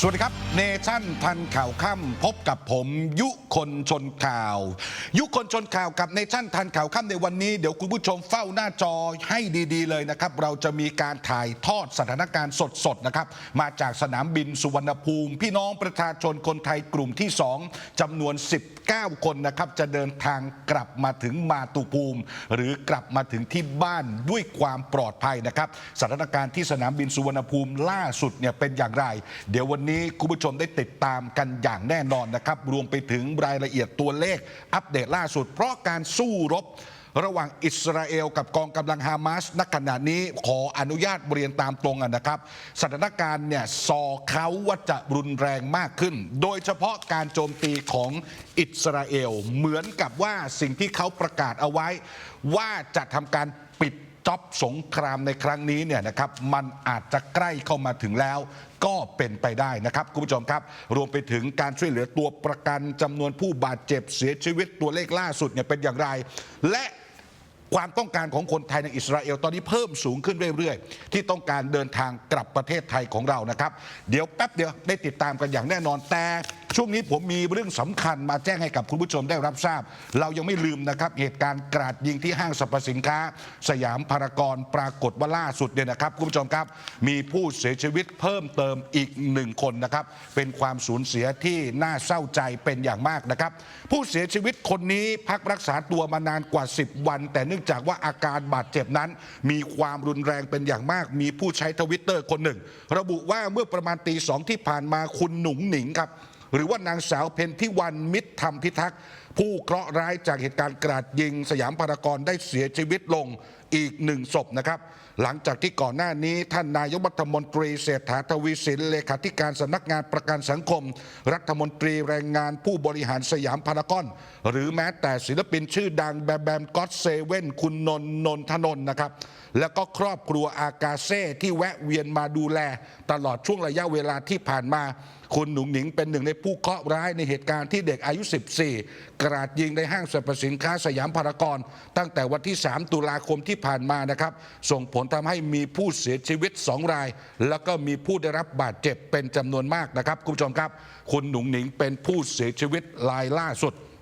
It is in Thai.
สวัสดีครับเนชั่นทันข่าวค่ำพบกับผมยุคนชนข่าว ยุคนชนข่าวกับเนชั่นทันข่าวค่ำในวันนี้เดี๋ยวคุณผู้ชมเฝ้าหน้าจอให้ดีๆเลยนะครับ เราจะมีการถ่ายทอดสถานการณ์สดๆนะครับ มาจากสนามบินสุวรรณภูมิ พี่น้องประชาชนคนไทยกลุ่มที่ 2จำนวน 19 คนนะครับ จะเดินทางกลับมาถึงมาตุภูมิ หรือกลับมาถึงที่บ้านด้วยความปลอดภัยนะครับ สถานการณ์ที่สนามบินสุวรรณภูมิล่าสุดเนี่ยเป็นอย่างไร เดี๋ยววันนี้คุณผู้ชมได้ติดตามกันอย่างแน่นอนนะครับ รวมไปถึงรายละเอียดตัวเลข อัปเดตล่าสุด เพราะการสู้รบ ระหว่างอิสราเอลกับกองกำลังฮามาสณขณะนี้ขออนุญาตเรียนตามตรงนะครับ สถานการณ์เนี่ยสอเขาว่าจะรุนแรงมากขึ้น โดยเฉพาะการโจมตีของอิสราเอลเหมือนกับว่าสิ่งที่เขาประกาศเอาไว้ ว่าจะทำการปิด จ็อบสงครามในครั้งนี้เนี่ยนะครับมันอาจจะใกล้เข้ามาถึงแล้ว ก็เป็นไปได้นะครับคุณผู้ชมครับ รวมไปถึงการช่วยเหลือตัวประกันจำนวนผู้บาดเจ็บเสียชีวิตตัวเลขล่าสุดเนี่ยเป็นอย่างไร และความต้องการของคนไทยในอิสราเอลตอนนี้เพิ่มสูงขึ้นเรื่อยๆ ที่ต้องการเดินทางกลับประเทศไทยของเรานะครับ เดี๋ยวแป๊บเดียวได้ติดตามกันอย่างแน่นอนแต่ ช่วงนี้ผมมีเรื่องสำคัญมาแจ้งให้กับคุณผู้ชมได้รับทราบ เรายังไม่ลืมนะครับ เหตุการณ์กราดยิงที่ห้างสรรพสินค้า สยามพารากอนปรากฏว่าล่าสุดเนี่ยนะครับคุณผู้ชมครับ มีผู้เสียชีวิตเพิ่มเติมอีกหนึ่งคนนะครับ เป็นความสูญเสียที่น่าเศร้าใจเป็นอย่างมากนะครับ ผู้เสียชีวิตคนนี้พักรักษาตัวมานานกว่า 10 วัน แต่เนื่องจากว่าอาการบาดเจ็บนั้น มีความรุนแรงเป็นอย่างมาก มีผู้ใช้ทวิตเตอร์คนหนึ่ง ระบุว่าเมื่อประมาณตีสองที่ผ่านมาคุณหนุ่งหนิงครับ หรือว่านางสาวเพนทิวันมิตรธรรมพิทักษ์ ผู้เคราะห์ร้ายจากเหตุการณ์กราดยิงสยามพารากอนได้เสียชีวิตลงอีกหนึ่งศพนะครับ หลังจากที่ก่อนหน้านี้ท่านนายกรัฐมนตรีเศรษฐาทวีสินเลขาธิการสำนักงานประกันสังคม รัฐมนตรีแรงงานผู้บริหารสยามพารากอน หรือแม้แต่ศิลปินชื่อดังแบมแบมก็อตเซเว่นคุณนนทนนทนนนะครับ แล้วก็ครอบครัวอากาเซ่ที่แวะเวียนมาดูแล ตลอดช่วงระยะเวลาที่ผ่านมา คุณหนุ่งหนิงเป็นหนึ่งในผู้เคราะห์ร้ายในเหตุการณ์ที่เด็กอายุ 14กราดยิงในห้างสรรพสินค้าสยามพารากอนตั้งแต่วันที่ 3 ตุลาคมที่ผ่านมานะครับ ส่งผลทำให้มีผู้เสียชีวิต 2 ราย แล้วก็มีผู้ได้รับบาดเจ็บเป็นจำนวนมากนะครับ คุณผู้ชมครับ คุณหนุ่งหนิงเป็นผู้เสียชีวิตรายล่าสุด